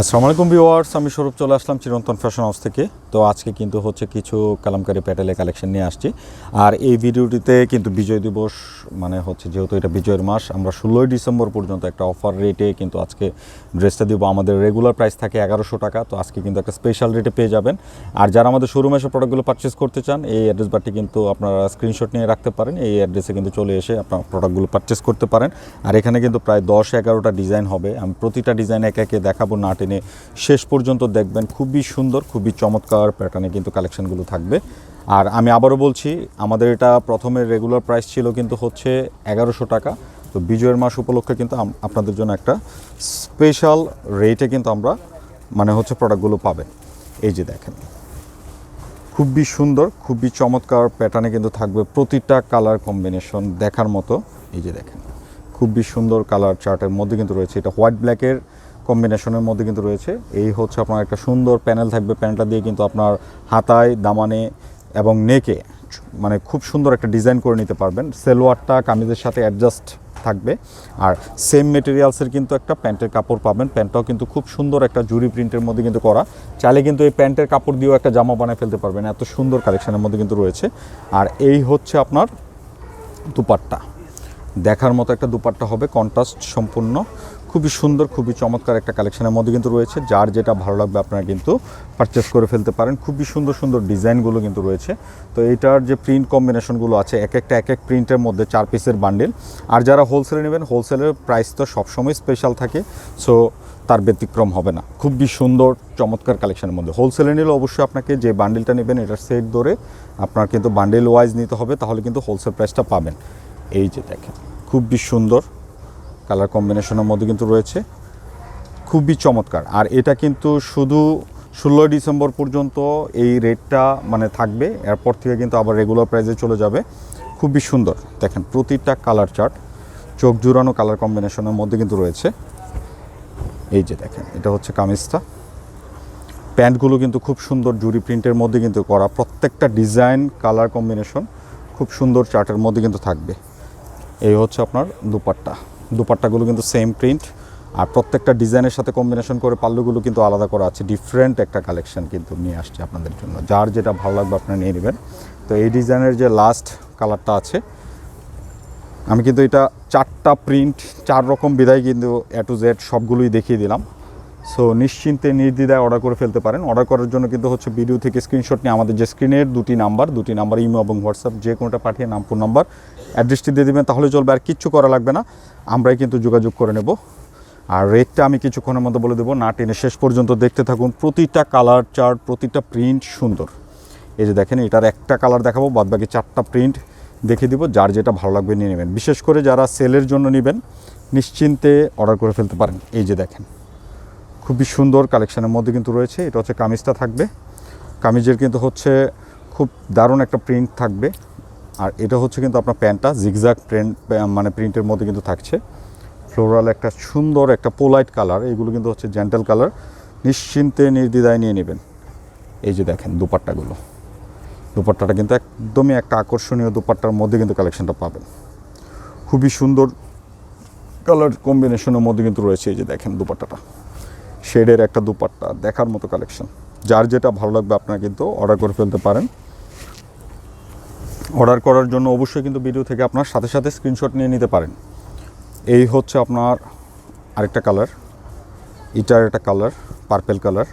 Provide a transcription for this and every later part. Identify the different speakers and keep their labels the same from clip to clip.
Speaker 1: আসসালামু আলাইকুম ভিউয়ার্স আমি স্বরূপ চলে আসলাম চিরন্তন ফ্যাশন হাউস থেকে। তো আজকে কিন্তু হচ্ছে কিছু কালামকারি প্যাটেলের কালেকশন নিয়ে আসছি। আর এই ভিডিওটিতে কিন্তু বিজয় দিবস মানে হচ্ছে যেহেতু এটা বিজয়ের মাস, আমরা ষোলোই ডিসেম্বর পর্যন্ত একটা অফার রেটে কিন্তু আজকে ড্রেসটা দিব। আমাদের রেগুলার প্রাইস থাকে এগারোশো টাকা, তো আজকে কিন্তু একটা স্পেশাল রেটে পেয়ে যাবেন। আর যারা আমাদের শোরুমে এসে প্রোডাক্টগুলো পারচেস করতে চান, এই অ্যাড্রেস বারটি কিন্তু আপনারা স্ক্রিনশট নিয়ে রাখতে পারেন। এই অ্যাড্রেসে কিন্তু চলে এসে আপনার প্রোডাক্টগুলো পারচেস করতে পারেন। আর এখানে কিন্তু প্রায় দশ এগারোটা ডিজাইন হবে। আমি প্রতিটা ডিজাইন একে একে দেখাবো না টেনে। শেষ পর্যন্ত দেখবেন, খুবই সুন্দর, খুবই চমৎকার প্যাটার্নে কিন্তু কালেকশনগুলো থাকবে। আর আমি আবারও বলছি, আমাদের এটা প্রথমে রেগুলার প্রাইস ছিল কিন্তু হচ্ছে এগারোশো টাকা। তো বিজয়ের মাস উপলক্ষে কিন্তু আপনাদের জন্য একটা স্পেশাল রেটে কিন্তু আমরা মানে হচ্ছে প্রোডাক্টগুলো পাবেন এই যে দেখেন। খুবই সুন্দর, খুবই চমৎকার প্যাটার্নে কিন্তু থাকবে প্রতিটা কালার কম্বিনেশন দেখার মতো। এই যে দেখেন। খুবই সুন্দর কালার চার্টের মধ্যে কিন্তু রয়েছে। এটা হোয়াইট ব্ল্যাকের কম্বিনেশনের মধ্যে কিন্তু রয়েছে। এই হচ্ছে আপনার একটা সুন্দর প্যানেল থাকবে। প্যানেলটা দিয়ে কিন্তু আপনার হাতায়, দামানে এবং নেকে মানে খুব সুন্দর একটা ডিজাইন করে নিতে পারবেন। সেলোয়ারটা, কামিজের সাথে অ্যাডজাস্ট থাকবে। আর সেম মেটেরিয়ালসের কিন্তু একটা প্যান্টের কাপড় পাবেন। প্যান্টটাও কিন্তু খুব সুন্দর একটা জুরি প্রিন্টের মধ্যে কিন্তু করা। চাইলে কিন্তু এই প্যান্টের কাপড় দিয়েও একটা জামা বানিয়ে ফেলতে পারবেন। এত সুন্দর কালেকশনের মধ্যে কিন্তু রয়েছে। আর এই হচ্ছে আপনার দুপাট্টা। দেখার মতো একটা দুপাট্টা হবে। কন্ট্রাস্ট সম্পূর্ণ। খুবই সুন্দর, খুবই চমৎকার একটা কালেকশনের মধ্যে কিন্তু রয়েছে, যার যেটা ভালো লাগবে আপনারা কিন্তু পারচেস করে ফেলতে পারেন। খুবই সুন্দর সুন্দর ডিজাইনগুলো কিন্তু রয়েছে। তো এইটার যে প্রিন্ট কম্বিনেশনগুলো আছে, এক একটা, এক এক প্রিন্টের মধ্যে চার পিসের বান্ডেল আর যারা হোলসেলে নেবেন হোলসেলের প্রাইস তো সবসময় স্পেশাল থাকে সো তার ব্যতিক্রম হবে না। খুবই সুন্দর, চমৎকার কালেকশনের মধ্যে। হোলসেলে নিলে অবশ্যই আপনাকে যে বান্ডেলটা নেবেন, এটার সেট ধরে আপনার কিন্তু বান্ডেল ওয়াইজ নিতে হবে, তাহলে কিন্তু হোলসেল প্রাইসটা পাবেন। এই যে দেখেন, খুবই সুন্দর। কালার কম্বিনেশনের মধ্যে কিন্তু রয়েছে। খুবই চমৎকার। আর এটা কিন্তু শুধু ষোলোই ডিসেম্বর পর্যন্ত এই রেটটা মানে থাকবে। এরপর থেকে কিন্তু আবার রেগুলার প্রাইসে চলে যাবে। খুবই সুন্দর। দেখেন, প্রতিটা কালার চার্ট, চোখ জুড়ানো কালার কম্বিনেশনের মধ্যে কিন্তু রয়েছে। এই যে দেখেন, এটা হচ্ছে কামিজটা। প্যান্টগুলো কিন্তু খুব সুন্দর জুরি প্রিন্টের মধ্যে কিন্তু করা। প্রত্যেকটা ডিজাইন, কালার কম্বিনেশন খুব সুন্দর চার্টের মধ্যে কিন্তু থাকবে। এই হচ্ছে আপনার দুপাট্টা। দুপাট্টাগুলো কিন্তু সেম প্রিন্ট আর প্রত্যেকটা ডিজাইনের সাথে কম্বিনেশন করে পাল্লুগুলো কিন্তু আলাদা করা আছে। ডিফারেন্ট একটা কালেকশন কিন্তু নিয়ে আসছে আপনাদের জন্য। যার যেটা ভালো লাগবে আপনারা নিয়ে নেবেন। তো এই ডিজাইনের যে লাস্ট কালারটা আছে, আমি কিন্তু এটা চারটা প্রিন্ট চার রকম বিদায় কিন্তু এ টু জেড সবগুলোই দেখিয়ে দিলাম। সো নিশ্চিন্তে নির্দ্বিধায় অর্ডার করে ফেলতে পারেন। অর্ডার করার জন্য কিন্তু হচ্ছে ভিডিও থেকে স্ক্রিনশট নিয়ে আমাদের যে স্ক্রিনের দুটি নাম্বার দুটি নাম্বার ইমো এবং হোয়াটসঅ্যাপ যে কোনোটা পাঠিয়ে নাম ফোন নাম্বার অ্যাড্রেসটি দিয়ে দেবেন, তাহলে চলবে আর কিচ্ছু করা লাগবে না। আমরাই কিন্তু যোগাযোগ করে নেব। আর রেটটা আমি কিছুক্ষণের মধ্যে বলে দেবো। না টেনে শেষ পর্যন্ত দেখতে থাকুন। প্রতিটা কালার চার্ট প্রতিটা প্রিন্ট সুন্দর। এই যে দেখেন, এটার একটা কালার দেখাবো বাদ বাকি চারটা প্রিন্ট দেখে দিব। যার যেটা ভালো লাগবে নিয়ে নেবেন। বিশেষ করে যারা সেলের জন্য নেবেন, নিশ্চিন্তে অর্ডার করে ফেলতে পারেন। এই যে দেখেন। খুবই সুন্দর কালেকশানের মধ্যে কিন্তু রয়েছে। এটা হচ্ছে কামিজটা থাকবে। কামিজের কিন্তু হচ্ছে খুব দারুণ একটা প্রিন্ট থাকবে। আর এটা হচ্ছে কিন্তু আপনার প্যান্টটা জিগজাগ প্রিন্ট মানে প্রিন্টের মধ্যে কিন্তু থাকছে। ফ্লোরাল একটা সুন্দর একটা পোলাইট কালার এগুলো কিন্তু হচ্ছে জেন্টাল কালার নিশ্চিন্তে নির্দ্বিধায় নিয়ে নেবেন। এই যে দেখেন দুপাট্টাগুলো। দুপাট্টাটা কিন্তু একদমই একটা আকর্ষণীয় দুপাট্টার মধ্যে কিন্তু কালেকশনটা পাবেন। খুবই সুন্দর কালার কম্বিনেশনের মধ্যে কিন্তু রয়েছে এই যে দেখেন দুপাট্টাটা। শেডের একটা দুপাট্টা, দেখার মতো কালেকশন যার যেটা ভালো লাগবে আপনারা কিন্তু অর্ডার করে ফেলতে পারেন। অর্ডার করার জন্য অবশ্যই কিন্তু ভিডিও থেকে আপনার সাথে সাথে স্ক্রিনশট নিয়ে নিতে পারেন। এই হচ্ছে আপনার আরেকটা কালার এটার একটা কালার পার্পেল কালার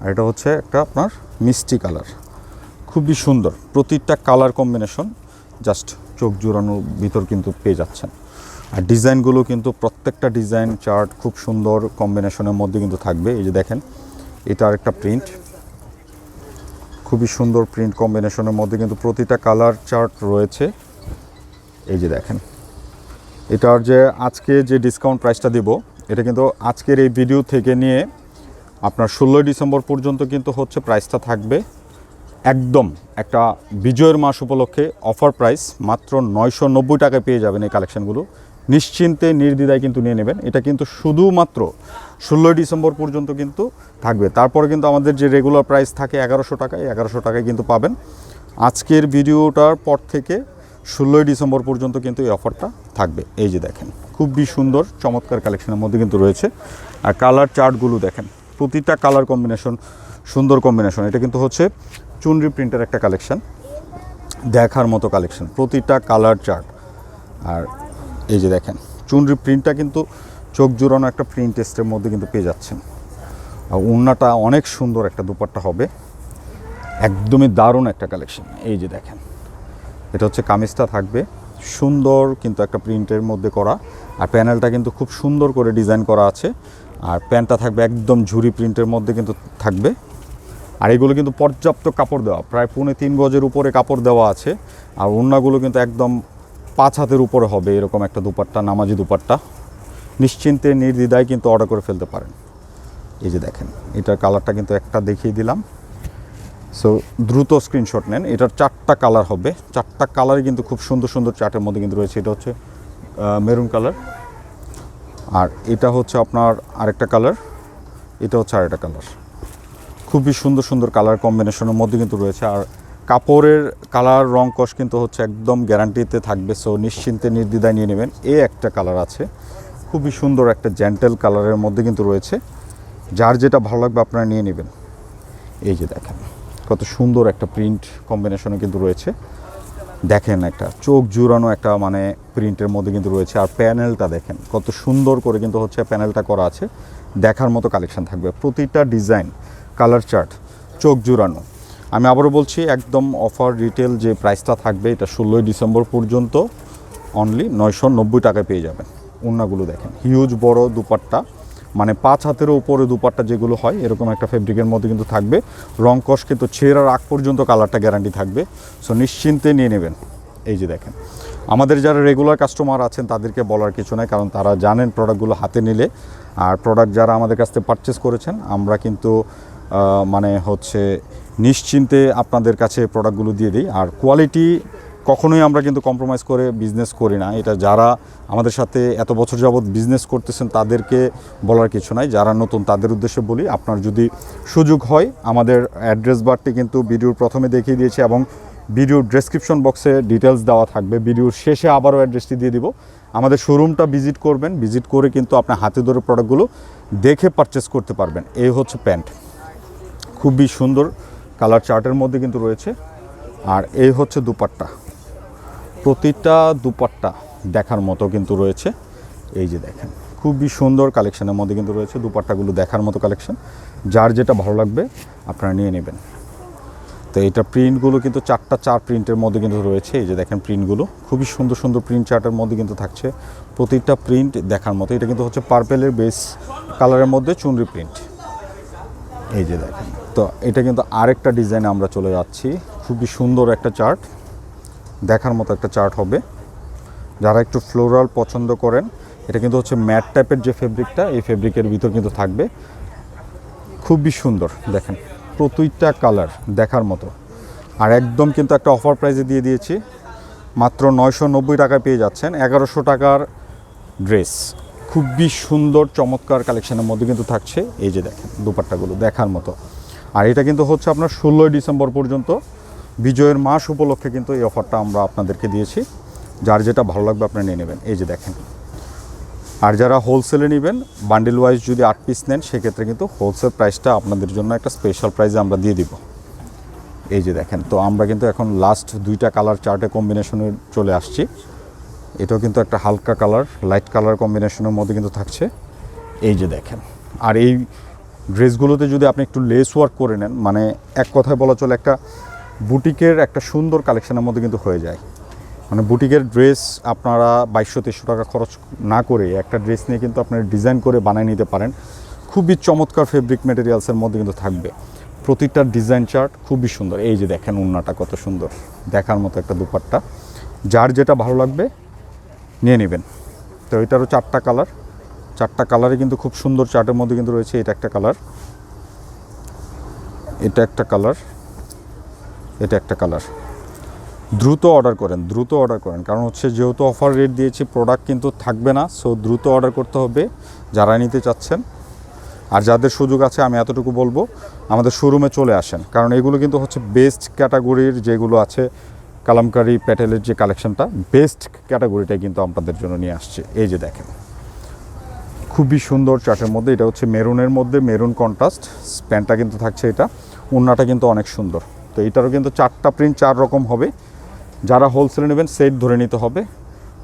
Speaker 1: আর এটা হচ্ছে একটা আপনার মিষ্টি কালার খুবই সুন্দর, প্রতিটা কালার কম্বিনেশন জাস্ট চোখ জোড়ানোর ভিতর কিন্তু পেয়ে যাচ্ছেন। আর ডিজাইনগুলো কিন্তু প্রত্যেকটা ডিজাইন, চার্ট খুব সুন্দর কম্বিনেশনের মধ্যে কিন্তু থাকবে। এই যে দেখেন, এটা আরেকটা প্রিন্ট। খুবই সুন্দর প্রিন্ট কম্বিনেশনের মধ্যে কিন্তু প্রতিটা কালার চার্ট রয়েছে। এই যে দেখেন, এটার যে আজকে যে ডিসকাউন্ট প্রাইসটা দিব, এটা কিন্তু আজকের এই ভিডিও থেকে নিয়ে আপনার ষোলোই ডিসেম্বর পর্যন্ত কিন্তু হচ্ছে প্রাইসটা থাকবে। একদম একটা বিজয়ের মাস উপলক্ষে অফার প্রাইস, মাত্র নয়শো নব্বই টাকায় পেয়ে যাবেন এই কালেকশনগুলো। নিশ্চিন্তে, নির্দ্বিধায় কিন্তু নিয়ে নেবেন। এটা কিন্তু শুধুমাত্র ষোলোই ডিসেম্বর পর্যন্ত কিন্তু থাকবে। তারপরে কিন্তু আমাদের যে রেগুলার প্রাইস থাকে এগারোশো টাকায় এগারোশো টাকায় কিন্তু পাবেন। আজকের ভিডিওটার পর থেকে ষোলোই ডিসেম্বর পর্যন্ত কিন্তু এই অফারটা থাকবে। এই যে দেখেন, খুবই সুন্দর, চমৎকার কালেকশনের মধ্যে কিন্তু রয়েছে। আর কালার চার্টগুলো দেখেন, প্রতিটা কালার কম্বিনেশন সুন্দর কম্বিনেশন এটা কিন্তু হচ্ছে চুনরি প্রিন্টের একটা কালেকশন দেখার মতো কালেকশন প্রতিটা কালার চার্ট আর এই যে দেখেন, চুনরি প্রিন্টটা কিন্তু চোখ জুড়ানো একটা প্রিন্ট টেস্টের মধ্যে কিন্তু পেয়ে যাচ্ছেন। আর ওড়নাটা অনেক সুন্দর একটা দুপাট্টা হবে। একদমই দারুণ একটা কালেকশন এই যে দেখেন, এটা হচ্ছে কামিজটা থাকবে। সুন্দর কিন্তু একটা প্রিন্টের মধ্যে করা। আর প্যানেলটা কিন্তু খুব সুন্দর করে ডিজাইন করা আছে। আর প্যান্টটা থাকবে একদম ঝুরি প্রিন্টের মধ্যে কিন্তু থাকবে। আর এগুলো কিন্তু পর্যাপ্ত কাপড় দেওয়া, প্রায় পৌনে তিন গজের উপরে কাপড় দেওয়া আছে। আর ওড়নাগুলো কিন্তু একদম পাঁচ হাতের উপরে হবে এরকম একটা দুপাট্টা, নামাজি দুপাট্টা। নিশ্চিন্তে, নির্দ্বিধায় কিন্তু অর্ডার করে ফেলতে পারেন। এই যে দেখেন, এটার কালারটা কিন্তু একটা দেখিয়ে দিলাম। সো দ্রুত স্ক্রিনশট নেন। এটার চারটা কালার হবে। চারটা কালারই কিন্তু খুব সুন্দর সুন্দর চার্টের মধ্যে কিন্তু রয়েছে। এটা হচ্ছে মেরুন কালার আর এটা হচ্ছে আপনার আরেকটা কালার এটা হচ্ছে আরেকটা কালার খুবই সুন্দর সুন্দর কালার কম্বিনেশনের মধ্যে কিন্তু রয়েছে। আর কাপড়ের কালার, রং কষ কিন্তু হচ্ছে একদম গ্যারান্টিতে থাকবে। সো নিশ্চিন্তে নির্দ্বিধায় নিয়ে নেবেন। এ একটা কালার আছে। খুবই সুন্দর একটা জেন্টেল কালারের মধ্যে কিন্তু রয়েছে। যার যেটা ভালো লাগবে আপনারা নিয়ে নেবেন। এই যে দেখেন, কত সুন্দর একটা প্রিন্ট কম্বিনেশনে কিন্তু রয়েছে। দেখেন একটা চোখ জুড়ানো একটা মানে প্রিন্টের মধ্যে কিন্তু রয়েছে। আর প্যানেলটা দেখেন, কত সুন্দর করে কিন্তু হচ্ছে প্যানেলটা করা আছে। দেখার মতো কালেকশন থাকবে। প্রতিটা ডিজাইন কালার চার্ট চোখ জুড়ানো। আমি আবারও বলছি, একদম অফার রিটেল যে প্রাইসটা থাকবে, এটা ষোলোই ডিসেম্বর পর্যন্ত অনলি নয়শো নব্বই টাকায় পেয়ে যাবেন। ওড়নাগুলো দেখেন হিউজ বড় দুপাট্টা। মানে পাঁচ হাতেরও উপরে দুপাট্টা যেগুলো হয়, এরকম একটা ফেব্রিকের মধ্যে কিন্তু থাকবে। রং কষ কিন্তু ছেঁড়ার আগ পর্যন্ত কালারটা গ্যারান্টি থাকবে। সো নিশ্চিন্তে নিয়ে নেবেন। এই যে দেখেন, আমাদের যারা রেগুলার কাস্টমার আছেন, তাদেরকে বলার কিছু নাই, কারণ তারা জানেন প্রোডাক্টগুলো হাতে নিলে। আর প্রোডাক্ট যারা আমাদের কাছ থেকে পারচেস করেছেন, আমরা কিন্তু মানে হচ্ছে নিশ্চিন্তে আপনাদের কাছে প্রোডাক্টগুলো দিয়ে দিই। আর কোয়ালিটি কখনোই আমরা কিন্তু কম্প্রোমাইজ করে বিজনেস করি না। এটা যারা আমাদের সাথে এত বছর যাবৎ বিজনেস করতেছেন, তাদেরকে বলার কিছু নাই। যারা নতুন, তাদের উদ্দেশ্যে বলি, আপনার যদি সুযোগ হয়, আমাদের অ্যাড্রেস বারটি কিন্তু ভিডিওর প্রথমে দেখিয়ে দিয়েছি এবং ভিডিওর ডেসক্রিপশন বক্সে ডিটেলস দেওয়া থাকবে। ভিডিওর শেষে আবারও অ্যাড্রেসটি দিয়ে দিব। আমাদের শোরুমটা ভিজিট করবেন। ভিজিট করে কিন্তু আপনার হাতে ধরে প্রোডাক্টগুলো দেখে পারচেস করতে পারবেন। এই হচ্ছে প্যান্ট খুবই সুন্দর কালার চার্টের মধ্যে কিন্তু রয়েছে। আর এই হচ্ছে দুপাট্টা। প্রতিটা দুপাট্টা দেখার মতো কিন্তু রয়েছে। এই যে দেখেন, খুবই সুন্দর কালেকশনের মধ্যে কিন্তু রয়েছে দুপাট্টাগুলো দেখার মতো কালেকশন। যার যেটা ভালো লাগবে আপনারা নিয়ে নেবেন। তো এটা প্রিন্টগুলো কিন্তু চারটা চার প্রিন্টের মধ্যে কিন্তু রয়েছে। এই যে দেখেন প্রিন্টগুলো, খুবই সুন্দর সুন্দর প্রিন্ট চার্টের মধ্যে কিন্তু থাকছে। প্রতিটা প্রিন্ট দেখার মতো। এটা কিন্তু হচ্ছে পার্পেলের বেস কালারের মধ্যে চুনরি প্রিন্ট। এই যে দেখেন। তো এটা কিন্তু আরেকটা ডিজাইনে আমরা চলে যাচ্ছি। খুবই সুন্দর একটা চার্ট। দেখার মতো একটা চার্ট হবে। যারা একটু ফ্লোরাল পছন্দ করেন, এটা কিন্তু হচ্ছে ম্যাট টাইপের যে ফেব্রিকটা, এই ফেব্রিকের ভিতর কিন্তু থাকবে। খুবই সুন্দর, দেখেন। প্রতিটা কালার দেখার মতো। আর একদম কিন্তু একটা অফার প্রাইজে দিয়ে দিয়েছি। মাত্র নয়শো নব্বই পেয়ে যাচ্ছেন। এগারোশো টাকার ড্রেস। খুবই সুন্দর, চমৎকার কালেকশনের মধ্যে কিন্তু থাকছে। এই যে দেখেন, দুপাট্টাগুলো দেখার মতো। আর এটা কিন্তু হচ্ছে আপনার ষোলোই ডিসেম্বর পর্যন্ত। বিজয়ের মাস উপলক্ষে কিন্তু এই অফারটা আমরা আপনাদেরকে দিয়েছি। যার যেটা ভালো লাগবে আপনি নিয়ে নেবেন। এই যে দেখেন। আর যারা হোলসেলে নেবেন বান্ডেল ওয়াইজ যদি আট পিস নেন, সেক্ষেত্রে কিন্তু হোলসেল প্রাইসটা আপনাদের জন্য একটা স্পেশাল প্রাইসে আমরা দিয়ে দিব। এই যে দেখেন, তো আমরা কিন্তু এখন লাস্ট দুইটা কালার চার্টে কম্বিনেশনে চলে আসছি। এটাও কিন্তু একটা হালকা কালার লাইট কালার কম্বিনেশনের মধ্যে কিন্তু থাকছে। এই যে দেখেন, আর এই ড্রেসগুলোতে যদি আপনি একটু লেস ওয়ার্ক করে নেন মানে এক কথায় বলা চলে একটা বুটিকের একটা সুন্দর কালেকশানের মধ্যে কিন্তু হয়ে যায়। মানে বুটিকের ড্রেস আপনারা বাইশশো, তেইশশো টাকা খরচ না করে একটা ড্রেস নিয়ে কিন্তু আপনারা ডিজাইন করে বানিয়ে নিতে পারেন। খুবই চমৎকার ফেব্রিক মেটেরিয়ালসের মধ্যে কিন্তু থাকবে। প্রতিটা ডিজাইন চার্ট খুবই সুন্দর। এই যে দেখেন উন্নাটা কত সুন্দর, দেখার মতো একটা দুপাট্টা। যার যেটা ভালো লাগবে নিয়ে নেবেন। তো এটারও চারটা কালার। চারটা কালারে কিন্তু খুব সুন্দর চার্টের মধ্যে কিন্তু রয়েছে এটা একটা কালার। এটা একটা কালার। এটা একটা কালার। দ্রুত অর্ডার করেন, দ্রুত অর্ডার করেন। কারণ হচ্ছে যেহেতু অফার রেট দিয়েছি, প্রোডাক্ট কিন্তু থাকবে না। সো দ্রুত অর্ডার করতে হবে যারা নিতে চাচ্ছেন। আর যাদের সুযোগ আছে, আমি এতটুকু বলব, আমাদের শোরুমে চলে আসেন। কারণ এগুলো কিন্তু হচ্ছে বেস্ট ক্যাটাগরির যেগুলো আছে কালামকারি প্যাটেলের যে কালেকশনটা বেস্ট ক্যাটাগরিটাই কিন্তু আপনাদের জন্য নিয়ে আসছে। এই যে দেখেন, খুবই সুন্দর চার্টের মধ্যে, এটা হচ্ছে মেরুনের মধ্যে, মেরুন কন্ট্রাস্ট প্যান্টটা কিন্তু থাকছে এটা, ওড়নাটা কিন্তু অনেক সুন্দর। তো এটারও কিন্তু চারটা প্রিন্ট চার রকম হবে। যারা হোলসেলে নেবেন সেট ধরে নিতে হবে।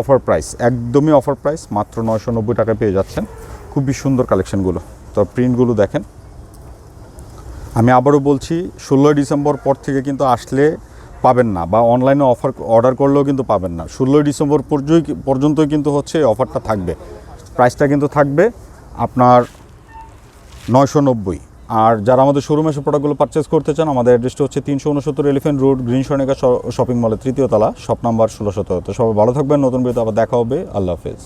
Speaker 1: অফার প্রাইস একদমই অফার প্রাইস মাত্র নয়শো নব্বই টাকায় পেয়ে যাচ্ছেন। খুবই সুন্দর কালেকশনগুলো তো প্রিন্টগুলো দেখেন, আমি আবারও বলছি, ষোলোই ডিসেম্বর পর থেকে কিন্তু আসলে পাবেন না বা অনলাইনে অফার অর্ডার করলেও কিন্তু পাবেন না। ষোলোই ডিসেম্বর পর্যন্ত পর্যন্তই কিন্তু হচ্ছে এই অফারটা থাকবে। প্রাইসটা কিন্তু থাকবে আপনার নয়শো নব্বই। আর যারা আমাদের শোরুমে এসে প্রোডাক্টগুলো পারচেস করতে চান, আমাদের অ্যাড্রেসটা হচ্ছে তিনশো উনসত্তর এলিফেন্ট রোড গ্রিন সনিকা শপিং মলের তৃতীয় তলা শপ নাম্বার ষোলো সতেরো তো সবাই ভালো থাকবেন, নতুন ভিডিওতে আবার দেখা হবে। আল্লাহ হাফেজ।